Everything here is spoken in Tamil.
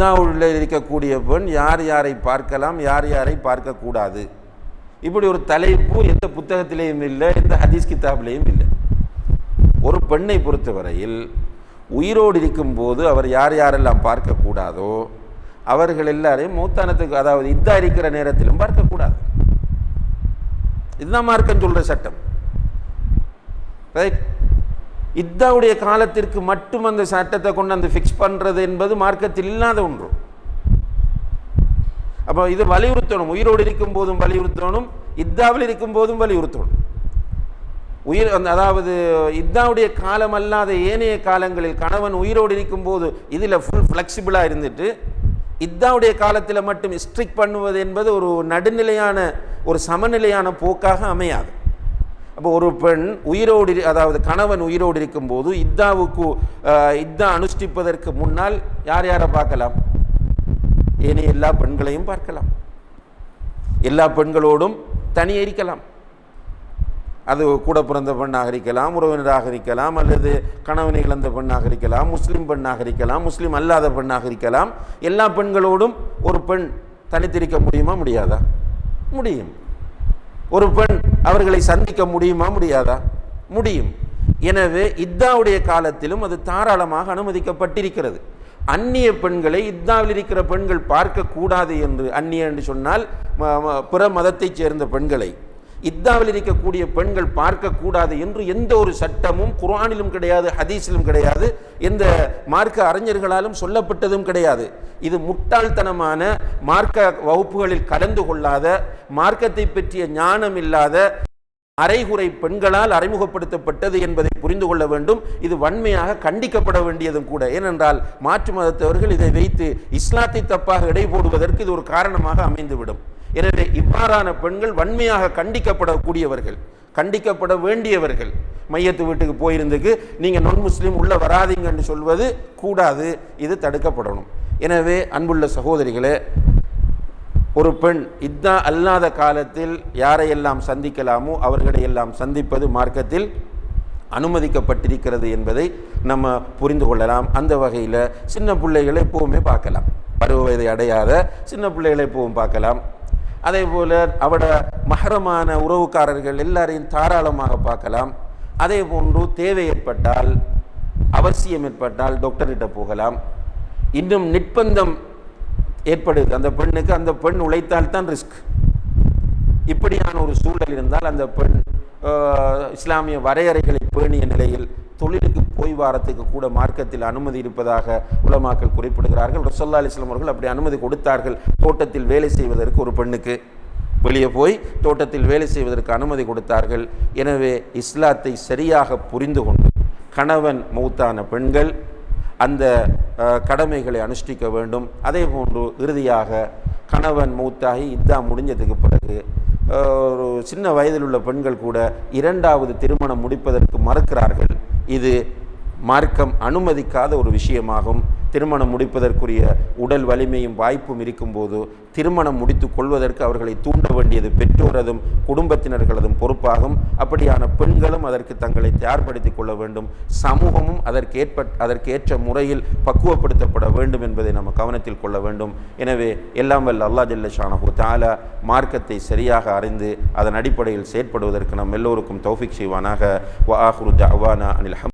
இத்தாவுள்ள இருக்கக்கூடிய பெண் யார் யாரை பார்க்கலாம் யார் யாரை பார்க்கக்கூடாது. இப்படி ஒரு தலைப்பு எந்த புத்தகத்திலேயும் இல்லை எந்த ஹதீஸ் கிதாபிலேயும் இல்லை. ஒரு பெண்ணை பொறுத்தவரையில் உயிரோடு இருக்கும்போது அவர் யார் யாரெல்லாம் பார்க்கக்கூடாதோ அவர்கள் எல்லாரையும் மூத்தானத்துக்கு அதாவது இதாக இருக்கிற நேரத்திலும் பார்க்கக்கூடாது. இதுதான் மார்க்கம் சொல்ற சட்டம். ரைட் இத்தாவுடைய காலத்திற்கு மட்டும் அந்த சட்டத்தை கொண்டு அந்த ஃபிக்ஸ் பண்ணுறது என்பது மார்க்கத்தில் இல்லாத ஒன்று. அப்போ இது வலியுறுத்தணும். உயிரோடு இருக்கும் போதும் வலியுறுத்தணும். இத்தாவில் இருக்கும் போதும் வலியுறுத்தணும். உயிர் அந்த அதாவது இத்தாவுடைய காலம் அல்லாத ஏனைய காலங்களில் கணவன் உயிரோடு இருக்கும் போது இதில் ஃபுல் ஃப்ளெக்சிபிளாக இருந்துட்டு இத்தாவுடைய காலத்தில் மட்டும் ஸ்ட்ரிக் பண்ணுவது என்பது ஒரு நடுநிலையான ஒரு சமநிலையான போக்காக அமையாது. அப்போ ஒரு பெண் உயிரோடு அதாவது கணவன் உயிரோடு இருக்கும்போது இத்தாவுக்கு இத்தா அனுஷ்டிப்பதற்கு முன்னால் யார் யாரை பார்க்கலாம்? ஏனைய எல்லா பெண்களையும் பார்க்கலாம். எல்லா பெண்களோடும் தனியே இருக்கலாம். அது கூட பிறந்த பெண்ணாக இருக்கலாம் உறவினராக இருக்கலாம் அல்லது கணவனை இழந்த பெண்ணாக இருக்கலாம் முஸ்லீம் பெண்ணாக இருக்கலாம் முஸ்லீம் அல்லாத பெண்ணாக இருக்கலாம். எல்லா பெண்களோடும் ஒரு பெண் தனித்திருக்க முடியுமா? முடியாதா? முடியும். ஒரு பெண் அவர்களை சந்திக்க முடியுமா முடியாதா? முடியும். எனவே இத்தாவுடைய காலத்திலும் அது தாராளமாக அனுமதிக்கப்பட்டிருக்கிறது. அந்நிய பெண்களை இத்தாவில் இருக்கிற பெண்கள் பார்க்கக்கூடாது என்று அந்நிய என்று சொன்னால் ம- பிற மதத்தைச் சேர்ந்த பெண்களை. இத்தாவில் இருக்கக்கூடிய பெண்கள் பார்க்கக்கூடாது என்று எந்த ஒரு சட்டமும் குர்ஆனிலும் கிடையாது ஹதீஸிலும் கிடையாது எந்த மார்க்க அறிஞர்களாலும் சொல்லப்பட்டதும் கிடையாது. இது முட்டாள்தனமான மார்க்க வகுப்புகளில் கலந்து கொள்ளாத மார்க்கத்தை பற்றிய ஞானம் இல்லாத அரைகுறை பெண்களால் அறிமுகப்படுத்தப்பட்டது என்பதை புரிந்து கொள்ள வேண்டும். இது வன்மையாக கண்டிக்கப்பட வேண்டியதும் கூட. ஏனென்றால் மாற்று மதத்தவர்கள் இதை வைத்து இஸ்லாத்தை தப்பாக இடை போடுவதற்கு இது ஒரு காரணமாக அமைந்துவிடும். எனவே இவ்வாறான பெண்கள் வன்மையாக கண்டிக்கப்படக்கூடியவர்கள் கண்டிக்கப்பட வேண்டியவர்கள். மையத்து வீட்டுக்கு போயிருந்துக்கு நீங்கள் நான் முஸ்லீம் உள்ளே வராதீங்கன்னு சொல்வது கூடாது இது தடுக்கப்படணும். எனவே அன்புள்ள சகோதரிகளே ஒரு பெண் இத்தா அல்லாத காலத்தில் யாரையெல்லாம் சந்திக்கலாமோ அவர்களை எல்லாம் சந்திப்பது மார்க்கத்தில் அனுமதிக்கப்பட்டிருக்கிறது என்பதை நம்ம புரிந்து கொள்ளலாம். அந்த வகையில் சின்ன பிள்ளைகளை எப்பவுமே பார்க்கலாம். பருவ வயதை அடையாத சின்ன பிள்ளைகளை எப்பவும் பார்க்கலாம். அதே போல் அவட மகரமான உறவுக்காரர்கள் எல்லாரையும் தாராளமாக பார்க்கலாம். அதே போன்று தேவை ஏற்பட்டால் அவசியம் ஏற்பட்டால் டாக்டர்கிட்ட போகலாம். இன்னும் நிர்பந்தம் ஏற்படுது. அந்த பெண்ணுக்கு அந்த பெண் உழைத்தால் தான் ரிஸ்க் இப்படியான ஒரு சூழல் இருந்தால் அந்த பெண் இஸ்லாமிய வரையறைகளை பேணிய நிலையில் தொழிலுக்கு போய் வாரத்துக்கு கூட மார்க்கத்தில் அனுமதி இருப்பதாக உலமாக்கள் குறிப்பிடுகிறார்கள். ரசல்லா அலிஸ்லாம் அவர்கள் அப்படி அனுமதி கொடுத்தார்கள். தோட்டத்தில் வேலை செய்வதற்கு ஒரு பெண்ணுக்கு. வெளியே போய் தோட்டத்தில் வேலை செய்வதற்கு அனுமதி கொடுத்தார்கள். எனவே இஸ்லாத்தை சரியாக புரிந்து கொண்டு கணவன் மௌத்தான பெண்கள் அந்த கடமைகளை அனுஷ்டிக்க வேண்டும். அதே போன்று இறுதியாக கணவன் மூத்தாகி இதா முடிஞ்சதுக்கு பிறகு ஒரு சின்ன வயதில் உள்ள பெண்கள் கூட இரண்டாவது திருமணம் முடிப்பதற்கு மறுக்கிறார்கள். இது மார்க்கம் அனுமதிக்காத ஒரு விஷயமாகும். திருமணம் முடிப்பதற்குரிய உடல் வலிமையும் வாய்ப்பும் இருக்கும்போது திருமணம் முடித்து கொள்வதற்கு அவர்களை தூண்ட வேண்டியது பெற்றோரதும் குடும்பத்தினர்களதும் பொறுப்பாகும். அப்படியான பெண்களும் அதற்கு தங்களை தயார்படுத்திக் கொள்ள வேண்டும். சமூகமும் அதற்கேற்ப அதற்கேற்ற முறையில் பக்குவப்படுத்தப்பட வேண்டும் என்பதை நம்ம கவனத்தில் கொள்ள வேண்டும். எனவே எல்லாம் வல்ல அல்லா ஜல்ல தாலா மார்க்கத்தை சரியாக அறிந்து அதன் அடிப்படையில் செயற்படுவதற்கு நம் எல்லோருக்கும் தௌஃபிக் செய்வானாக. வ ஆஹ்ரு தஅவானா அனில்